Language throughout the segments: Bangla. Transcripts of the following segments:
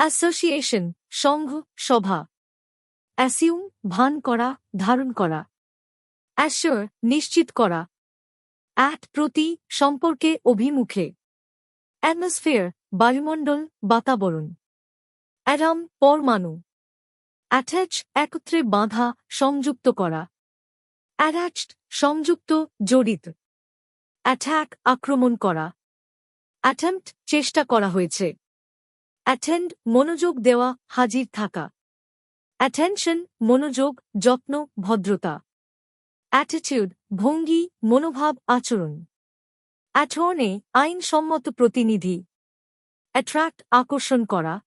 অ্যাসোসিয়েশন সংঘ, সভা। অ্যাসিউম ভান করা, ধারণ করা। অ্যাশোর নিশ্চিত করা। অ্যাট প্রতি, সম্পর্কে, অভিমুখে। অ্যাটমসফিয়ার বায়ুমণ্ডল, বাতাবরণ। অ্যাডাম পরমাণু। অ্যাটাচ একত্রে বাঁধা, সংযুক্ত করা। অ্যাটাচড সংযুক্ত, জড়িত। অ্যাট্যাক আক্রমণ করা। অ্যাটেম্পট চেষ্টা করা হয়েছে। অ্যাটেন্ড মনোযোগ দেওয়া, হাজির থাকা। অ্যাটেনশন মনোযোগ, যত্ন, ভদ্রতা। অ্যাটিটিউড ভঙ্গি, মনোভাব, আচরণ। অ্যাটর্নে আইনসম্মত প্রতিনিধি। অ্যাট্রাক্ট আকর্ষণ করা।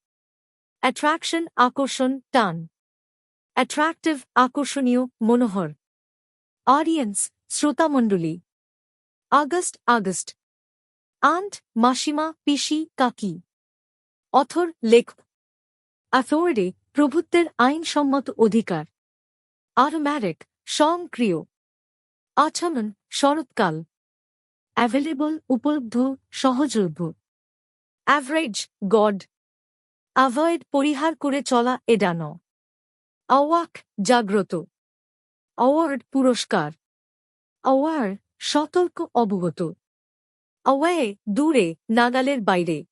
অ্যাট্রাকশন আকর্ষণ, টান। অ্যাট্রাক্টিভ আকর্ষণীয়, মনোহর। অডিয়েন্স শ্রোতামণ্ডলী। আগস্ট আগস্ট আন্ট মাসিমা, পিসি, কাকি। অথর লেখ। অ্যাথরিটি প্রভুত্বের আইনসম্মত অধিকার। অটোম্যাটিক স্বয়ংক্রিয়। আচমন শরৎকাল। অ্যাভেলেবল উপলব্ধ সহজলভ্য অ্যাভারেজ গড অ্যাভয়েড পরিহার করে চলা, এডানো। অওয়াক জাগ্রত। অওয়ার্ড পুরস্কার। অওয়ার সতর্ক, অবগত। অওয়ে দূরে, নাগালের বাইরে।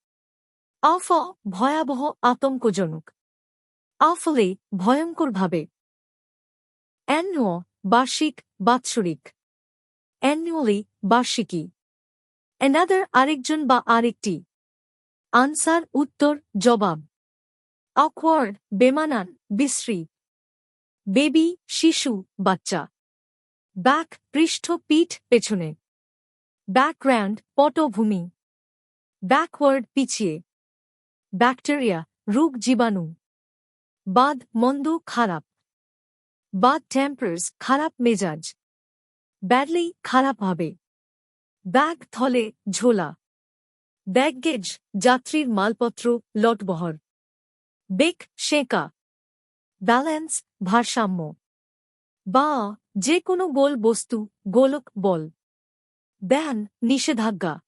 আফ ভয়াবহ আতঙ্কজনক। আফলে ভয়ঙ্করভাবে। অ্যানুয় বার্ষিক বাৎসরিক। অ্যানুয়ালি বার্ষিকী। অ্যানাদার আরেকজন বা আরেকটি। আনসার উত্তর জবাব। অকওয়ার্ড বেমানান বিশ্রী। বেবি, শিশু, বাচ্চা। ব্যাক পৃষ্ঠ পিঠ পেছনে। ব্যাকগ্রাউন্ড পটভূমি। ব্যাকওয়ার্ড পিছিয়ে। ব্যাকটেরিয়া, রোগ জীবাণু। বাদ, মন্দ, খারাপ। বাদ, টেম্পার্স, খারাপ মেজাজ। ব্যাডলি, খারাপ হবে ব্যাগ, থলে, ঝোলা। ব্যাগগেজ, যাত্রীর মালপত্র, লটবহর। বেক শেঁকা ব্যালেন্স, ভারসাম্য। বা যে কোনো গোল বস্তু, গোলক, বল। ব্যান, নিষেধাজ্ঞা।